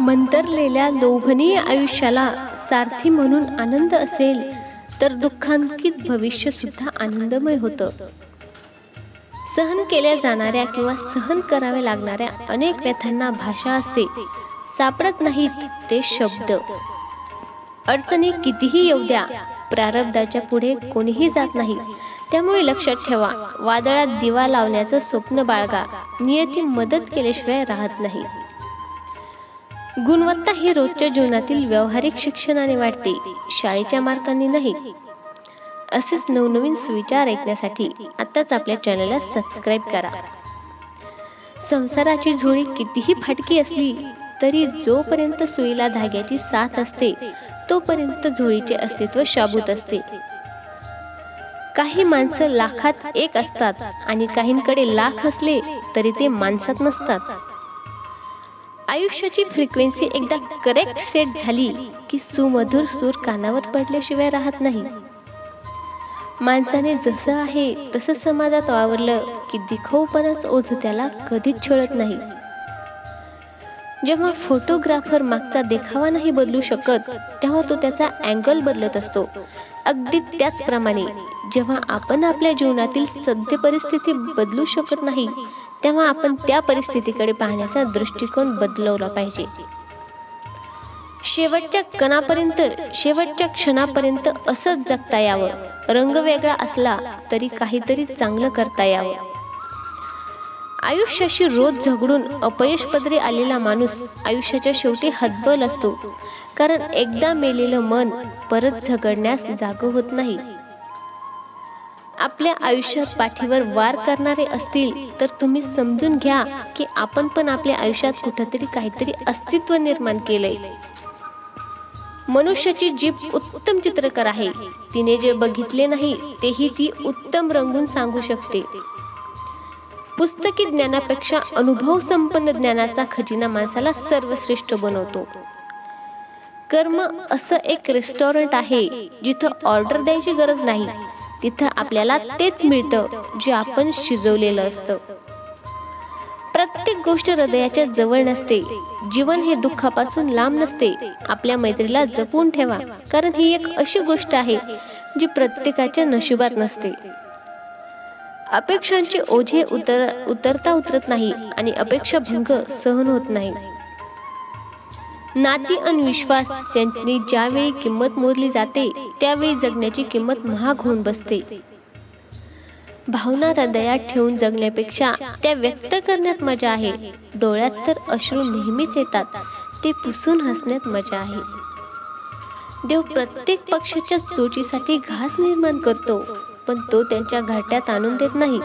मंतरलेल्या लोभनीय आयुष्याला सारथी म्हणून आनंद असेल तर दुःखांकित भविष्य सुद्धा आनंदमय होतं. सहन केल्या जाणाऱ्या किंवा सहन कराव्या लागणाऱ्या अनेक व्यथांना भाषा असते. सापडत नाहीत ते शब्द. अडचणी कितीही येऊ द्या प्रारब्धाच्या पुढे कोणीही जात नाही. त्यामुळे लक्षात ठेवा वादळात दिवा लावण्याचं स्वप्न बाळगा. नियती मदत केल्याशिवाय राहत नाही. गुणवत्ता ही रोजच्या जीवनातील व्यावहारिक शिक्षणाने वाढते. शाळेच्या मार्कांनी नाही. असेच नवनवीन सुविचार ऐकण्यासाठी आत्ताच आपल्या चॅनलला सबस्क्राईब करा. संसाराची झोळी कितीही फाटकी असली तरी जोपर्यंत सुईला धाग्याची साथ असते तोपर्यंत झोळीचे अस्तित्व शाबूत असते. काही माणसं लाखात एक असतात आणि काहींकडे लाख असले तरी ते माणसात नसतात. आयुष्याची फ्रिक्वेन्सी एकदा करेक्ट सेट झाली की सुमधुर सूर कानावर पडल्याशिवाय राहत नाही. माणसाने जसं आहे तसं समाजात वावरलं की दिखाऊपणाच ओझ त्याला कधीच छळत नाही. जेव्हा फोटोग्राफर मागचा देखावा नाही बदलू शकत तेव्हा तो त्याचा अँगल बदलत असतो. अगदी त्याचप्रमाणे जेव्हा आपण आपल्या जीवनातील सद्य परिस्थिती बदलू शकत नाही तेव्हा आपण त्या परिस्थितीकडे पाहण्याचा दृष्टिकोन बदलवला पाहिजे. शेवटच्या कणापर्यंत शेवटच्या क्षणापर्यंत असंच जगता यावं. रंग वेगळा असला तरी काहीतरी चांगलं करता यावं. आयुष्याशी रोज झगडून अपयश पदरी आलेला माणूस आयुष्याच्या शेवटी हतबल असतो. कारण एकदा मेलेलं मन परत झगडण्यास जाग होत नाही. आपल्या आयुष्यात पाठीवर वार करणारे असतील तर तुम्ही समजून घ्या की आपण पण आपल्या आयुष्यात कुठंतरी काहीतरी अस्तित्व निर्माण केलंय. मनुष्याची जीभ उत्तम चित्रकार आहे. तिने जे बघितले नाही तेही ती उत्तम रंगून सांगू शकते. पुस्तकी ज्ञानापेक्षा अनुभव संपन्न ज्ञानाचा खजिना माणसाला सर्वश्रेष्ठ बनवतो. कर्म असं एक रेस्टॉरंट आहे जिथं ऑर्डर द्यायची गरज नाही. तिथं आपल्याला तेच मिळतं जे आपण शिजवलेलं असतं. प्रत्येक गोष्ट हृदयाच्या जवळ नसते. जीवन हे दुःखापासून लांब नसते. आपल्या मैत्रीला जपून ठेवा. कारण ही एक अशी गोष्ट आहे जी प्रत्येकाच्या नशिबात नसते. अपेक्षांचे ओझे उतर उतरता उतरत नाही आणि अपेक्षा भंग सहन होत नाही. नाती आणि विश्वास यांनी ज्यावेळी किंमत मोजली जाते त्यावेळी जगण्याची किंमत महाग होऊन बसते. भावना हृदयात ठेवून जगण्यापेक्षा त्या व्यक्त करण्यात मजा आहे. डोळ्यात तर अश्रू नेहमीच येतात ते पुसून हसण्यात मजा आहे. देव प्रत्येक पक्षाच्या चोचीसाठी घास निर्माण करतो पण तो त्यांच्या घाट्यात आणून देत नाही.